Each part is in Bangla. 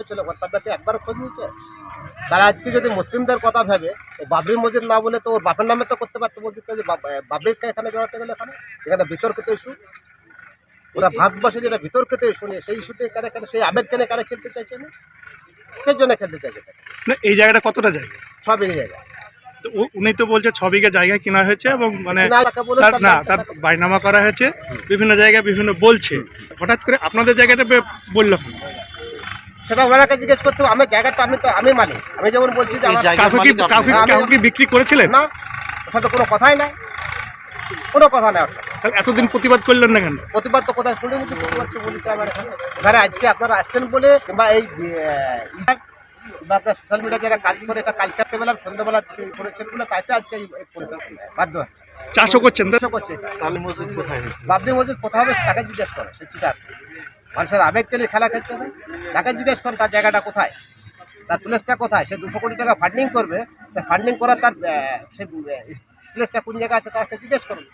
ছিল তাদেরকে একবার খোঁজ নিয়েছে। তারা আজকে যদি মুসলিমদের কথা ভেবে ও বাবরি মসজিদ না বলে তো ওর বাপের নামে তো করতে পারতো মসজিদটা যে বাব- বাবরিকে এখানে জড়াতে গেলে এখানে? এখানে বিতর্কিত ইস্যু ওরা ভারতবর্ষে যেটা বিতর্কিত ইস্যু নিয়ে সেই ইস্যুতে কারে কারে সেই আবেগ কেনে কারে খেলতে চাইছে না? সেই জন্য খেলতে চাইছে না এই জায়গাটা কতটা জায়গা? সব এগিয়ে জায়গা। উনি তো বলছে ছ বিঘা জায়গা কেনা হয়েছে এবং মানে না, তার বাইনামা করা হয়েছে বিভিন্ন জায়গায় বিভিন্ন বলছে। হঠাৎ করে আপনাদের জায়গাটা বলল? সেটা ওনাকে জিজ্ঞেস করতে হবে আমার জায়গাটা আমি তো আমি মালিক। আমি যেমন বলছি যে আমার কাউকে আমি- বিক্রি করেছিলেন? না ওর সাথে কোনো কথাই নাই। কোনো কথা নাই তাহলে এতদিন প্রতিবাদ করলেন না কেন? প্রতিবাদ তো কোথায় শুনিনি যে প্রতিবাদ সে বলেছে আমার এখানে। আজকে আপনারা আসছেন বলে কিংবা এই কিংবা আপনার সোশ্যাল মিডিয়া যারা কাজ করে এটা কাজ করতে পেলাম সন্ধ্যাবেলা করেছেন বলে তাইতে আজকে বাধ্য চাষও করছেন তো? এসব করছে। বাবরি মসজিদ কোথাও হবে তাকে জিজ্ঞেস করে সে চিটার। মানুষের আবেগ তেলে খেলা খেলছে না তাকে জিজ্ঞেস করেন, তার জায়গাটা কোথায়? তার প্লেসটা কোথায়? সে দুশো কোটি টাকা ফান্ডিং করবে। তা ফান্ডিং করার তার সে প্লেসটা কোন জায়গায় আছে তাকে জিজ্ঞেস করুন।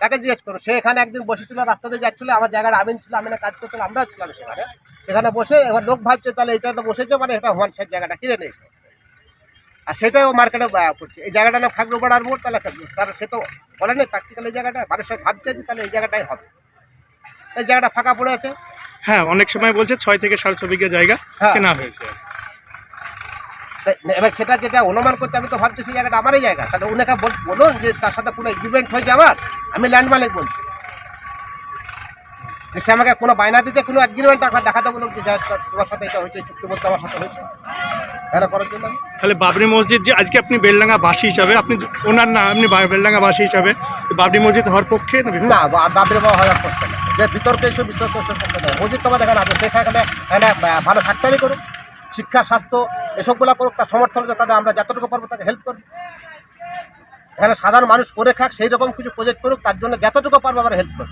তাকে জিজ্ঞেস করুন। সে এখানে একদিন বসেছিল রাস্তা দিয়ে যাচ্ছিল, আমার জায়গাটা আমিন ছিল আমিনে কাজ করছিল, আমরাও ছিলাম সেখানে। সেখানে বসে এবার লোক ভাবছে, তাহলে এটা তো বসেছে মানে এটা ওয়ান সাইড জায়গাটা কিনে নিয়েছে। আর সেটাই ও মার্কেটে করছে। এই জায়গাটা না থাকবে বড়ার মোড়, তাহলে তার সে তো বলে নেই প্র্যাকটিক্যাল এই জায়গাটা। মানুষের ভাবছে যে তাহলে এই জায়গাটাই হবে। এই জায়গাটা ফাঁকা পড়ে আছে? হ্যাঁ অনেক সময় বলছে ছয় থেকে সাড়ে ছ বিঘা জায়গা হ্যাঁ। কেনা হয়েছে। এবার সেটা যেটা অনুমান করছে আমি তো ভাবছি সেই জায়গাটা আমারই জায়গা। তাহলে ওনাকে বল- বলুন যে তার সাথে কোনো এগ্রিমেন্ট হয়েছে আমার? আমি ল্যান্ড মালিক বলছি। যে সে আমাকে কোনো বায়না দিচ্ছে কোনো এগ্রিমেন্ট একবার দেখাতে বলুন যে তোমার সাথে এটা হয়েছে চুক্তিবদ্ধ আমার সাথে হয়েছে। এটা করার জন্য তাহলে বাবরি মসজিদ যে আজকে আপনি বেলডাঙ্গা বাসী হিসাবে আপনি ওনার না আপনি বেলডাঙ্গা বাসী হিসাবে বাবরি মসজিদ হওয়ার পক্ষে না বাবরি বাবা হওয়ার করতে না। যে বিতর্কে এসে বিতর্ক এসে করতে দেয়। মসজিদ তোমার এখানে আছে সেখানে এখানে ভালো ফ্যাক্টরি করুক শিক্ষা স্বাস্থ্য এসবগুলো করুক তার সমর্থন আছে তাদের আমরা যতটুকু পারব তাকে হেল্প করব এখানে সাধারণ মানুষ করে খাক সেই রকম কিছু প্রজেক্ট করুক তার জন্য যতটুকু পারব আমরা হেল্প করব।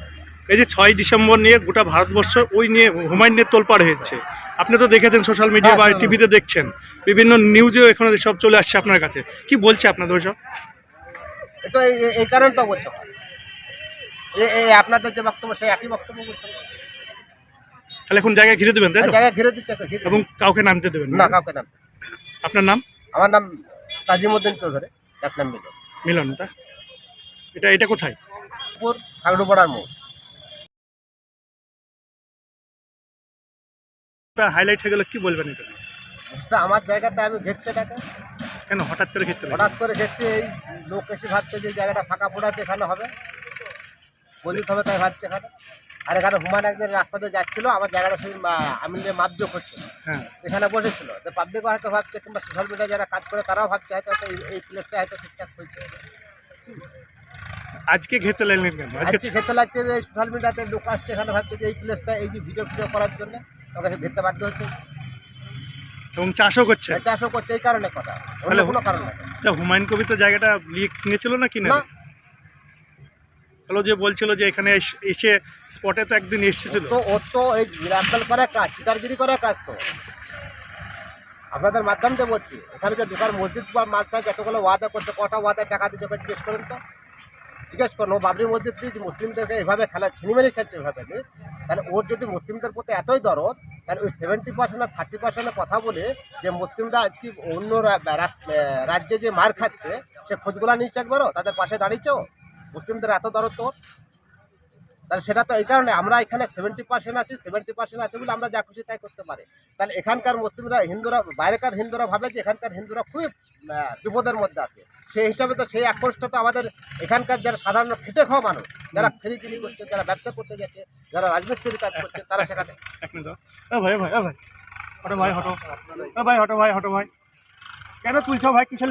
এই যে ছয় ডিসেম্বর নিয়ে গোটা ভারতবর্ষ ওই নিয়ে হুমায়ুন নিয়ে তোলপাড় হয়েছে। আপনি তো দেখেছেন সোশ্যাল মিডিয়া বা হ্যাঁ, টিভিতে দেখছেন। বিভিন্ন নিউজেও এখানে সব চলে আসছে আপনার কাছে। কি বলছে আপনাদের সব এ তো এই- এই- এই কারণ তো বলছো। আপনাদের যে বক্তব্য সেই একই বক্তব্য তাহলে এখন জায়গায় ঘিরে দেবেন তাই জায়গায় ঘিরে দিচ্ছে এবং কাউকে নামতে দেবেন না কাউকে নাম। আপনার নাম? আমার নাম তাজিমুদ্দিন চৌধুরী এক নাম মিলন। মিলন তা? এটা এটা কোথায়? খাগড়ুপাড়ার মোড়। হাইলাইট হয়ে গেল কি বলবেন এটা? বুঝতে আমার জায়গাতে আমি ঘেরছি এটাকে। কেন হঠাৎ করে লাগল? হঠাৎ করে ঘেরছি এই লোক এসে ভাবছে যে জায়গাটা ফাঁকা পড়ে আছে এখানে হবে। বলিত হবে তাই ভাবছে এখানে। আর এখানে হুমায়ুন একদিন রাস্তাতে যাচ্ছিল আমার জায়গাটা সেই মা- আমি নিয়ে মাপজোক হচ্ছিল হ্যাঁ। এখানে বসেছিল। তো পাবলিকও হয়তো ভাবছে কিংবা সোশ্যাল মিডিয়া যারা কাজ করে তারাও ভাবছে হয়তো এই- এই প্লেসটা হয়তো ঠিকঠাক হয়েছে। আজকে ঘেরতে লাগলেন কেন? আজকে খেতে লাগছে যে সোশ্যাল মিডিয়াতে লোক আসছে এখানে ভাবছে যে এই প্লেসটা এই যে ভিডিও ফিডিও করার জন্য ওকে ঘেরতে বাধ্য হচ্ছে। এবং চাষও করছে? চাষও করছে এই কারণে কথা। অন্য কোনো কারণ হুমায়ুন কবি তো জায়গাটা লিয়ে কিনেছিল না কিনে না হলো যে বলছিল যে এখানে এস- স্পটে তো একদিন এসেছিল। তো ওর তো এই বিরাম্বল করে কাজ চিটারগিরি করে কাজ তো। আপনাদের মাধ্যম বলছি, এখানে যে ঢোকার মসজিদ বা মাদ্রাসায় যতগুলো ওয়াদা করছে, কটা ওয়াদায় টাকা দিচ্ছে ওকে জিজ্ঞেস করুন তো। জিজ্ঞেস করুন, ও বাবরি মসজিদ দিয়ে মুসলিমদেরকে এভাবে খেলা, ছিনিমেনি খেলছে এভাবে তাহলে ওর যদি মুসলিমদের প্রতি এতই দরদ, তাহলে ওই সেভেন্টি পার্সেন্ট আর থার্টি পার্সেন্টের কথা বলে যে মুসলিমরা আজকে অন্য রাজ্যে যে মার খাচ্ছে, সে খোঁজগুলা নিচ্ছে একবারও? তাদের পাশে দাঁড়িয়েছেও? মুসলিমদের এত দরদ তাহলে সেটা তো এই কারণে আমরা এখানে সেভেন্টি পার্সেন্ট আছি সেভেন্টি পার্সেন্ট আছে বলে আমরা যা খুশি তাই করতে পারি। তাহলে এখানকার মুসলিমরা হিন্দুরা বাইরেকার হিন্দুরা ভাবে যে এখানকার হিন্দুরা খুবই বিপদের মধ্যে আছে। সেই হিসাবে তো সেই আক্রোশটা তো আমাদের এখানকার যারা সাধারণ খেটে খাওয়া মানুষ যারা ফেরিগিরি করছে যারা ব্যবসা করতে যাচ্ছে যারা রাজমিস্ত্রির কাজ করছে তারা সেখানে। ভাই ও ভাই ভাই। হটো ভাই হটো। ভাই হটো ভাই হটো ভাই। কেন তুলছো ভাই? কিসের